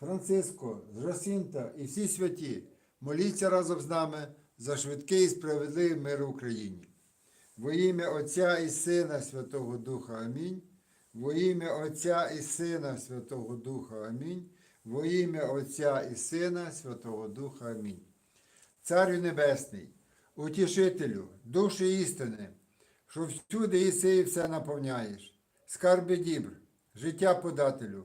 Франциско, Жасінта і всі святі, моліться разом з нами за швидкий і справедливий мир в Україні. Во ім'я Отця і Сина Святого Духа Амінь. Во ім'я Отця і Сина Святого Духа Амінь. Во ім'я Отця і Сина Святого Духа Амінь. Царю Небесний, утішителю, душі істини, що всюди іси і все наповняєш, скарби дібр, життя подателю,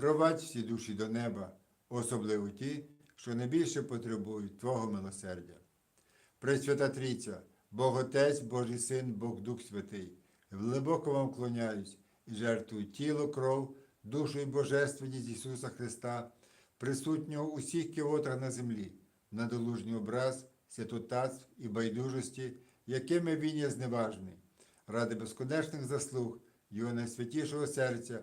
провадь всі душі до неба, особливо ті, що найбільше потребують Твого милосердя. Пресвята Трійця, Бог Отець, Божий Син, Бог Дух Святий, глибоко вам клоняюсь і жертвую тіло, кров, душу і божественність Ісуса Христа, присутнього у всіх кивотах на землі, на долужній образ, святотатств і байдужості, якими він є зневажний, ради безконечних заслуг Його найсвятішого серця